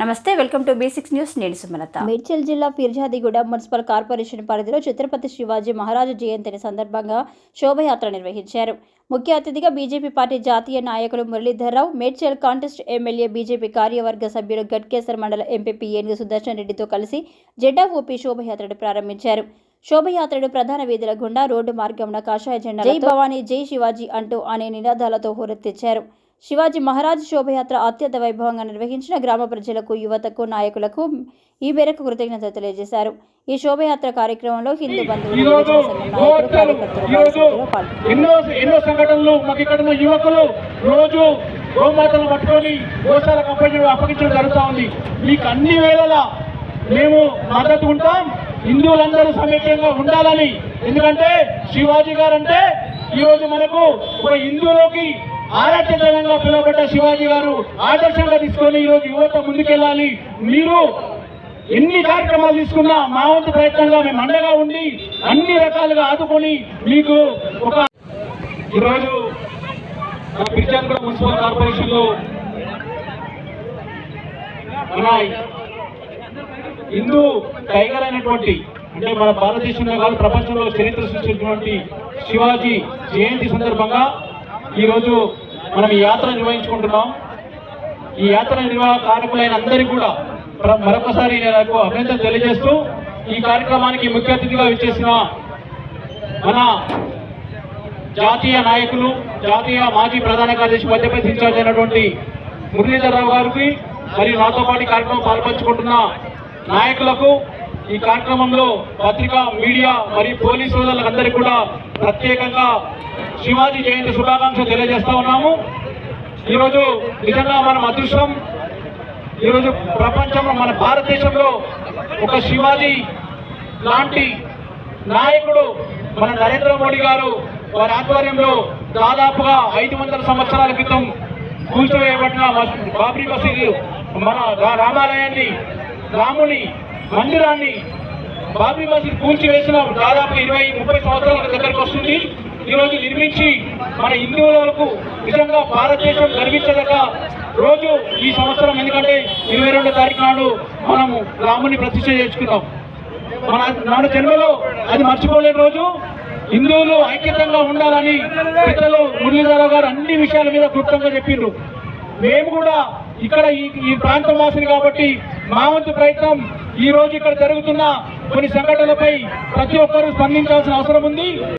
నమస్తే welcome to basics news. నేను సుమలత. మేడ్చల్ జిల్లా ఫిర్జాదిగూడ మున్సిపల్ కార్పొరేషన్ పరిధిలో ఛత్రపతి శివాజీ మహారాజు జయంతిని సందర్భంగా శోభయాత్ర నిర్వహించారు. ముఖ్య అతిథిగా బీజేపీ పార్టీ జాతీయ నాయకులు Muralidhar Rao Medchal contest MLA BJP కార్యవర్గ సభ్యులు గట్కేసర్ మండల ఎంపీపీ ఏనుగు సుదర్శన్ రెడ్డితో కలిసి జెండా ఊపి శోభయాత్రను ప్రారంభించారు. శోభయాత్రను ప్రధాన వీధుల గుండా రోడ్డు మార్గంన కాషాయ జెండా జై భవానీ. జై శివాజీ అంటూ అనే నినాదాలతో హోరెత్తించారు శివాజీ మహారాజ్ శోభయాత్ర అత్యంత వైభవంగా నిర్వహించిన గ్రామ ప్రజలకు యువతకు నాయకులకు ఈ మేరకు కృతజ్ఞతలు తెలియజేశారు. ఈ శోభయాత్ర కార్యక్రమంలో హిందూ బంధువులు ఎన్నో ఎన్నో సంఘటనలు మాకు ఇక్కడ ఉన్న యువకులు రోజు గోమాతలు పట్టుకొని గోశాల కంపెనీ అప్పగించడం జరుగుతూ ఉంది. మీకు అన్ని వేళలా మేము మద్దతు ఉంటాం. హిందువులందరూ సమైక్యంగా ఉండాలని. ఎందుకంటే శివాజీ గారు అంటే ఈరోజు మనకు ఒక హిందువులోకి ఆరాధ్య ఆరాధ్యతంగా పిలువబడ్డ శివాజీ గారు ఆదర్శంగా తీసుకొని ఈరోజు యువత ముందుకెళ్ళాలి. మీరు ఎన్ని కార్యక్రమాలు తీసుకున్నా మా వంతు ప్రయత్నంగా మేము అండగా ఉండి అన్ని రకాలుగా ఆదుకొని మీకు ఒక ఈరోజు మన బిర్జాన్గూడ మున్సిపల్ కార్పొరేషన్లో మన హిందూ టైగర్ అయినటువంటి అంటే మన భారతదేశంలో కాదు ప్రపంచంలో చరిత్ర సృష్టించినటువంటి శివాజీ జయంతి సందర్భంగా ఈరోజు మనం ఈ యాత్ర నిర్వహించుకుంటున్నాం. ఈ యాత్ర నిర్వాహక అందరికీ కూడా మరొకసారి నేను అభినందన తెలియజేస్తూ ఈ కార్యక్రమానికి ముఖ్య అతిథిగా విచ్చేసిన మన జాతీయ నాయకులు జాతీయ మాజీ ప్రధాన కార్యదర్శి మధ్యప్రదేశ్ ఇన్ఛార్జ్ అయినటువంటి మురళీధరరావు గారికి మరియు నాతో పాటు కార్యక్రమం పాల్పంచుకుంటున్న నాయకులకు ఈ కార్యక్రమంలో పత్రికా మీడియా మరియు పోలీసు సోదరులందరికీ కూడా ప్రత్యేకంగా శివాజీ జయంతి శుభాకాంక్షలు తెలియజేస్తా ఉన్నాము. ఈరోజు నిజంగా మనం అదృష్టం. ఈరోజు ప్రపంచంలో మన భారతదేశంలో ఒక శివాజీ లాంటి నాయకుడు మన నరేంద్ర మోడీ గారు వారి ఆధ్వర్యంలో దాదాపుగా ఐదు వందల సంవత్సరాల క్రితం కూల్చివేయబడిన మస్- బాబ్రీ మసీదు మన రా- రామాలయాన్ని రాముని మందిరాన్ని బాబ్రీ మసీద్ కూల్చివేసిన దాదాపు ఇరవై ముప్పై సంవత్సరాల దగ్గరకు వస్తుంది. ఈరోజు నిర్మించి మన హిందువులకు నిజంగా భారతదేశం గర్వించదక రోజు ఈ సంవత్సరం. ఎందుకంటే ఇరవై రెండో తారీఖు నాడు మనము రాముని ప్రతిష్ట చేసుకున్నాం మన మన జన్మలో అది మర్చిపోలేని రోజు. హిందువులు ఐక్యతంగా ఉండాలని పెద్దలు మురళీధరరావు గారు అన్ని విషయాల మీద క్లుప్తంగా చెప్పిండ్రు. మేము కూడా ఇక్కడ ఈ ఈ ప్రాంతం వాసులు కాబట్టి మా వంతు ప్రయత్నం ఈ రోజు ఇక్కడ జరుగుతున్న కొన్ని సంఘటనలపై ప్రతి ఒక్కరూ స్పందించాల్సిన అవసరం ఉంది.